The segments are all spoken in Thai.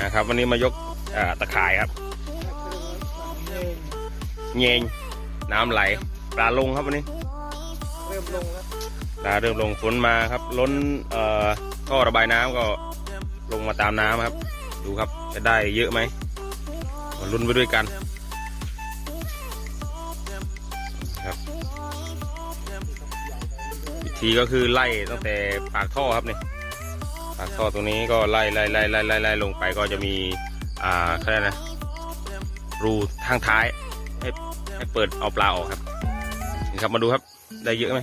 อ่าครับ วันนี้มายกตะข่ายครับเงงน้ำไหลปลาลงครับวันนี้เริ่มลงแล้วปลาเริ่มลงฝนมาครับ ล้นท่อระบายน้ำก็ลงมาตามน้ำครับ ดูครับจะได้เยอะไหมมาลุ้นไปด้วยกันครับวิธีก็คือไล่ตั้งแต่ปากท่อครับนี่ ปากท่อตรงนี้ก็ไล่ไล่ไล่ไล่ไล่ไล่ลงไปก็จะมีอ่าเขาเรียกนะรูทางท้ายให้ให้เปิดเอาปลาออกครับนี่ครับมาดูครับ ได้เยอะไหม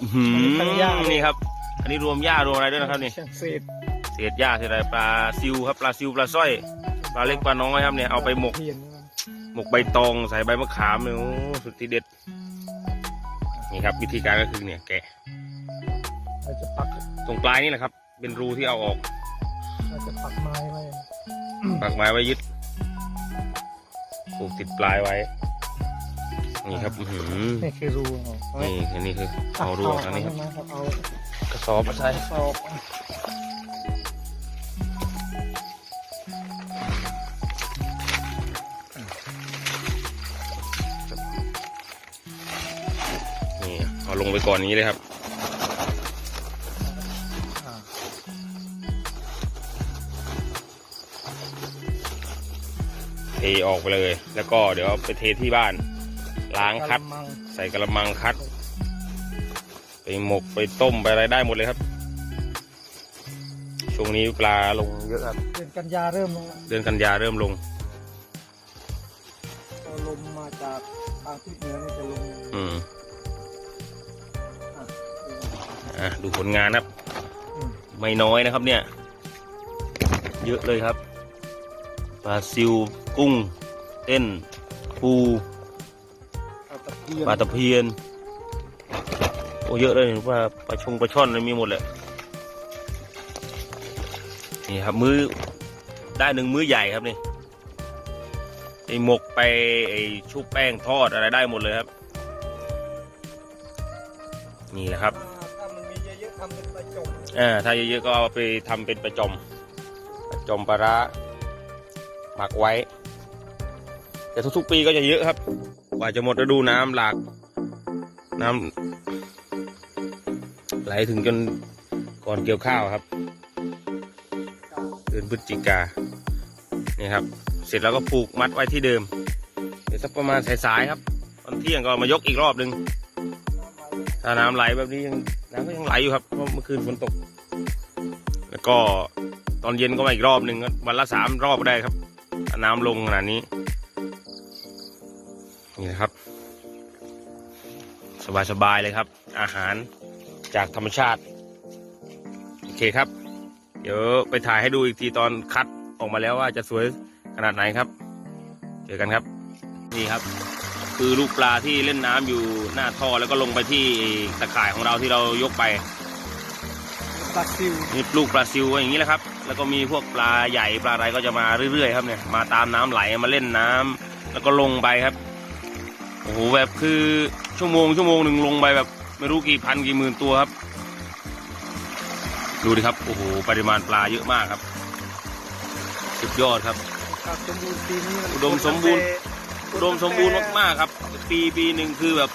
อื้อหือทั้งหญ้าด้วยนี่ครับ อันนี้รวมหญ้ารวมอะไรด้วยนะครับนี่ช่างเศษเศษหญ้าเศษอะไรปลาซิวครับปลาซิวปลาสร้อยปลาเล็กปลาน้อยครับเนี่ยเอาไปหมกเพียนหมกใบตองใส่ใบมะขามเนี่ยโอ้สุดที่เด็ด นี่ครับวิธีการก็คือเนี่ยแกะ เราจะปักตรงปลายนี่แหละครับ เป็นรูที่เอาออกเราจะปักไม้ไว้ปักไม้ไว้ยึดผูกติดปลายไว้ นี่ครับอื้อหือนี่คือรูของเขานี่อันนี้คือเอารูออกทางนี้ครับ เอาเอากระสอบมาใส่เอาสอบนี่เอาลงไปก่อนนี้เลยครับ ออกไปเลย แล้วก็เดี๋ยวเอาไปเทที่บ้าน ล้างคัดกะละมังใส่กระมังคัด ไปหมกไปต้มไปอะไรได้หมดเลยครับ ช่วงนี้ปลาลงเยอะครับ เดือนกันยาเริ่มลงแล้วเดือนกันยาเริ่มลง พอลมมาจากทางทิศเหนือนี่จะลงอืมอะอะดูผลงานครับ อืมไม่น้อยนะครับเนี่ย เยอะเลยครับ ปลาซิวกุ้งเต้นปูเอาตะเพียนปลาตะเพียน โอ้เยอะเลยปลาปลาชงปลาช่อนอะไรมีหมดเลยนี่ครับมื้อได้หนึ่งมื้อใหญ่ครับนี่ไอหมกไปไอชุบแป้งทอดอะไรได้หมดเลยครับ นี่แหละครับถ้ามันมีเยอะๆทำเป็นประจงอ่าถ้าเยอะๆก็เอาไปทำเป็นประจอมประจอมปลาร้า หมักไว้ แต่ทุกๆปีก็จะเยอะครับ กว่าจะหมดฤดูน้ำหลาก น้ำไหลถึงจนก่อนเกี่ยวข้าวครับเดือนพฤศจิกานี่ครับ เสร็จแล้วก็ผูกมัดไว้ที่เดิม เดี๋ยวสักประมาณสายๆครับตอนเที่ยงก็มายกอีกรอบหนึ่งถ้าน้ำไหลแบบนี้ยังน้ำก็ยังไหลอยู่ครับเพราะเมื่อคืนฝนตก แล้วก็ตอนเย็นก็มาอีกรอบหนึ่งวันละสามรอบก็ได้ครับ น้ำลงขนาดนี้ นี่นะครับ สบายๆเลยครับ อาหารจากธรรมชาติ โอเคครับ เดี๋ยวไปถ่ายให้ดูอีกทีตอนคัดออกมาแล้วว่าจะสวยขนาดไหนครับเจอกันครับ นี่ครับ คือลูกปลาที่เล่นน้ำอยู่หน้าท่อแล้วก็ลงไปที่ตะข่ายของเราที่เรายกไป ปลาซิวนี่ลูกปลาซิวก็อย่างนี้แหละครับ แล้วก็มีพวกปลาใหญ่ปลาอะไรก็จะมาเรื่อยๆ ครับเนี่ยมาตามน้ำไหลมาเล่นน้ำแล้วก็ลงไปครับโอ้โหแบบคือชั่วโมงชั่วโมงหนึ่งลงไปแบบ ไม่รู้กี่พันกี่หมื่นตัวครับ ดูดิครับโอ้โหปริมาณปลาเยอะมากครับ สุดยอดครับถ้าสมบูรณ์ปีนี้นอุดมสมบูรณ์อุดมสมบูรณ์มากๆครับ ปีปีหนึ่งคือแบบ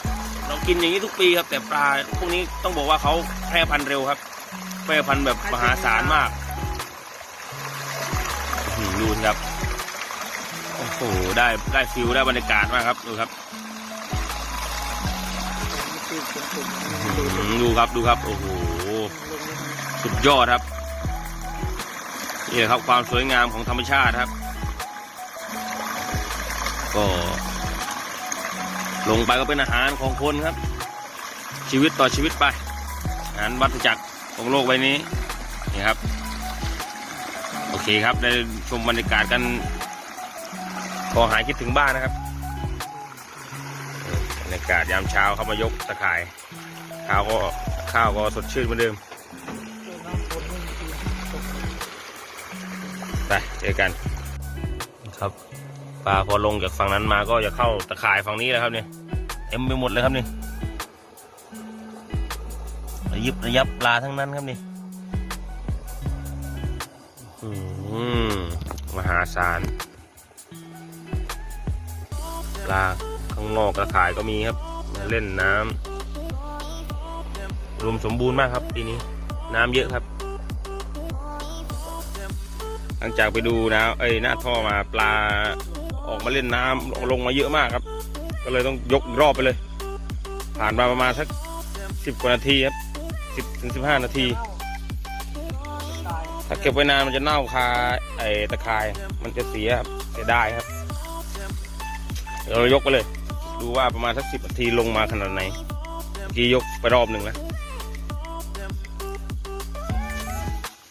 เรากินอย่างนี้ทุกปีครับ แต่ปลาพวกนี้ต้องบอกว่าเขาแพร่พันธุ์เร็วครับ แพร่พันธุ์แบบมหาศาลมากดูครับ โอ้โห ได้ได้ฟิลได้บรรยากาศมากครับ ดูครับ ดูครับ ดูครับ โอ้โห สุดยอดครับ นี่ครับความสวยงามของธรรมชาติครับ ก็ ลงไปก็เป็นอาหารของคนครับ ชีวิตต่อชีวิตไป อาหารวัฏจักร ของโลกใบนี้นี่ครับ โอเคครับได้ชมบรรยากาศกันพอหายคิดถึงบ้านนะครับบรรยากาศยามเช้าเข้ามายกตะข่ายข้าวก็ข้าวก็สดชื่นเหมือนเดิมไปเจอกันครับปลาพอลงจากฝั่งนั้นมาก็จะเข้าตะข่ายฝั่งนี้แล้วครับเนี่ยเต็มไปหมดเลยครับนี่ ระยิบระยับปลาทั้งนั้นครับนี่มหาศาลปลาข้างนอกกระขายก็มีครับมาเล่นน้ำรวมสมบูรณ์มากครับปีนี้ น้ำเยอะครับ หลังจากไปดูนะเอ้ยหน้าท่อมาปลาออกมาเล่นน้ำลงมาเยอะมากครับ ก็เลยต้องยกรอบไปเลย ผ่านมาประมาณสักสิบกว่านาทีครับ ถึงสิบห้านาที ถ้าเก็บไว้นานมันจะเน่าคาไอ้ตะข่ายมันจะเสียครับเสียได้ครับ เดี๋ยวเรายกไปเลย ดูว่าประมาณสักสิบนาทีลงมาขนาดไหนเมื่อกี้ยกไปรอบหนึ่งแล้ว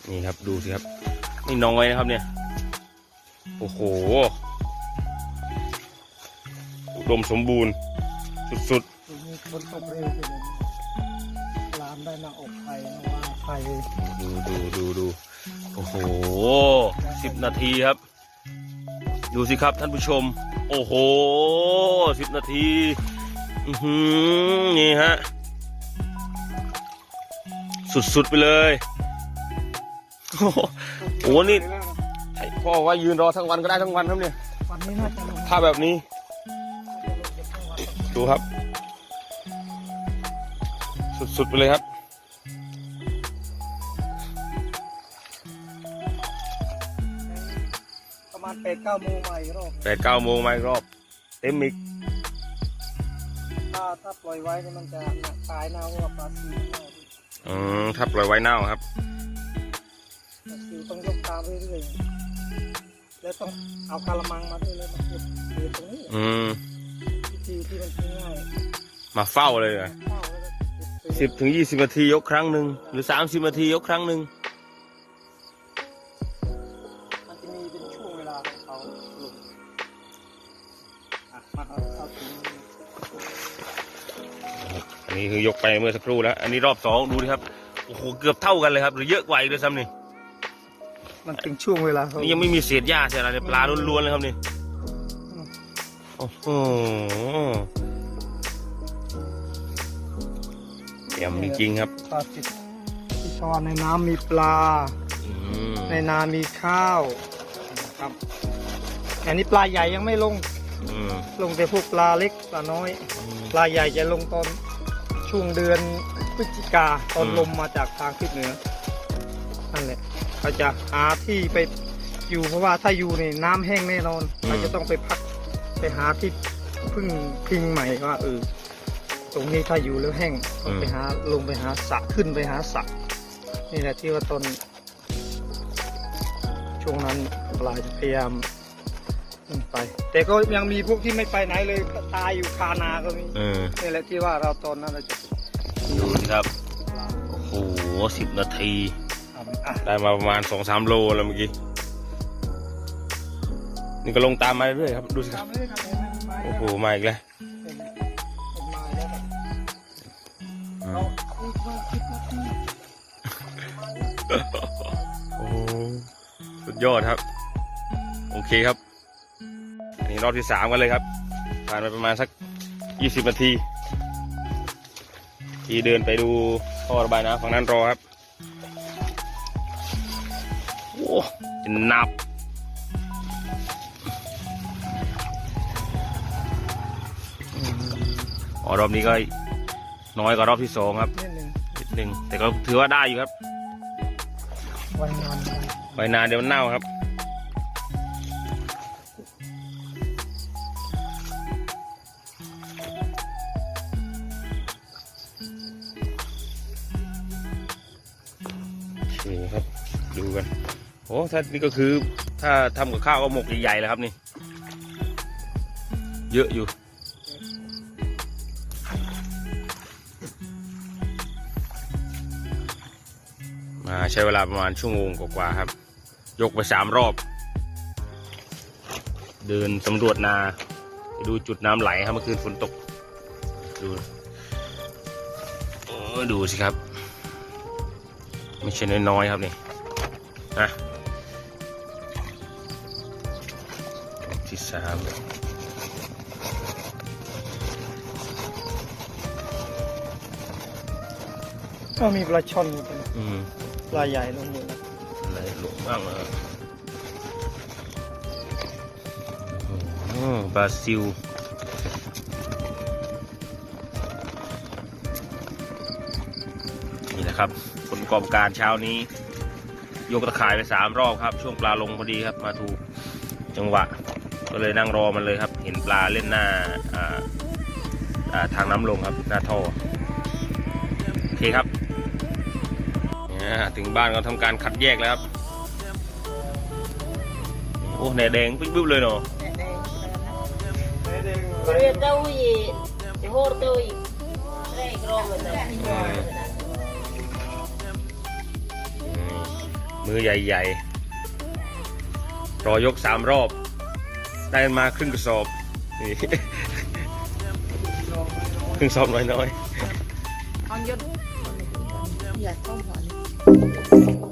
นี่ครับดูสิครับนี่น้อยนะครับเนี่ย โอ้โหอุดมสมบูรณ์ สุดที ได้มาอบไข่นะว่าไข่ๆดูดูดูดูโอ้โหสิบนาทีครับ ดูสิครับท่านผู้ชม โอ้โหสิบนาทีอือหือนี่ฮะ สุด ๆ ไปเลยโอ้โหโอ้โหนี่ใช่พ่อว่ายืนรอทั้งวันก็ได้ทั้งวันครับเนี่ยวันนี้น่าจะลงถ้าแบบนี้ ดูครับ สุด ๆ ไปเลยครับ แปดเก้าโมงมาอีกรอบแปดเก้าโมงมาอีกรอบ เต็มอีกถ้าถ้าปล่อยไว้เนี่ยมันจะตายนะเพราะว่าปลาซิวเน่าอืมถ้าปล่อยไว้เน่าครับ ปลาซิวต้องยกตามเรื่อยๆแล้วต้องเอากะละมังมาด้วยเลยมาเก็บเก็บตรงนี้อืม วิธีที่มันง่ายมาเฝ้าเลยเหรอเข้าแล้วก็เก็บไปสิบถึงยี่สิบนาทียกครั้งหนึ่งหรือสามสิบนาทียกครั้งหนึ่ง นนี้คือยกไปเมื่อสักครู่แล้ว อันนี้รอบสองดูดิครับ โอ้โห เกือบเท่ากันเลยครับ หรือเยอะกว่าอีกด้วยซ้ำนี่ มันเป็นช่วงเวลาเขานี่ยังไม่มีเศษหญ้าเศษอะไรเลยปลาล้วนๆเลยครับนี่ โอ้โหเยี่ยมจริงๆครับ ปลาติดที่ช้อนในน้ำมีปลา อืมในนามีข้าวนะครับอันนี้ปลาใหญ่ยังไม่ลง อืมลงแต่พวกปลาเล็กปลาน้อย ปลาใหญ่จะลงตอน ช่วงเดือนพฤศจิกาตอนลมมาจากทางทิศเหนือนั่นแหละเขาจะหาที่ไปอยู่เพราะว่าถ้าอยู่ในน้ำแห้งแน่นอนเขาจะต้องไปพักไปหาที่พึ่งพิงใหม่ว่าเออตรงนี้ถ้าอยู่แล้วแห้งต้องไปหาลงไปหาสระขึ้นไปหาสระนี่แหละที่ว่าตอนช่วงนั้นปลาจะพยายามขึ้น ไป แต่ก็ยังมีพวกที่ไม่ไปไหนเลยตายอยู่คานาก็มีเออนี่แหละที่ว่าเราตอนนั้นเราจะดูสิครับ โอ้โหสิบนาทีทำอะได้มาประมาณสองสามโลแล้วเมื่อกี้ นี่ก็ลงตามมาเรื่อยๆครับ ดูสิครับ ทำเลยครับเห็นไหมมาโอ้แล้วโห มาอีกแล้วเห็นไหมเห็นมาแล้วครับอืเรามอีกเราคิดว่าที่โอ้โหสุดยอดครับ โอเคครับอั นนี้รอบที่สามกันเลยครับ ผ่านไปประมาณสักยี่สิบนาที ที่เดินไปดูท่อระบายน้ำฝั่งนั้นรอครับ โอ้จะนับอ๋อรอบนี้ก็น้อยกว่ารอบที่สองครับนิดหนึ่งนิดหนึ่งแต่ก็ถือว่าได้อยู่ครับไว้นานไว้นานเดี๋ยวมันเน่าครับ ดูกัน โอ้ถ้านี่ก็คือถ้าทำกับข้าวก็หมกใหญ่ๆแล้วครับนี่ เยอะอยู่ มาใช้เวลาประมาณชั่วโมงกว่าๆครับ ยกไปสามรอบ เดินสำรวจนาไปดูจุดน้ำไหลครับเมื่อคืนฝนตก ดูโอ้ดูสิครับ ไม่ใช่น้อยๆครับนี่ นะที่สามก็มีปลาช่อนอยู่ตรงนี้อืมปลาใหญ่ลงหมดแล้วอะไรหลงบ้างนะโอ้บราซิลนี่นะครับผลประกอบการเช้านี้ ยกตะข่ายไปสามรอบครับ ช่วงปลาลงพอดีครับ มาถูกจังหวะ ก็เลยนั่งรอมันเลยครับ เห็นปลาเล่นหน้าทางน้ำลงครับ หน้าท่อโอเคครับถึงบ้านก็ทำการคัดแยกแล้วครับโอ้แหนแดงปุ๊บๆเลยเนาะ Korea tahu ye, Johor tahu ye. Saya kerong itu. อื มือใหญ่ๆ รอยกสามรอบ ได้มาครึ่งกระสอบ นี่ครึ่งสอบน้อย Anjir. Ya, tahu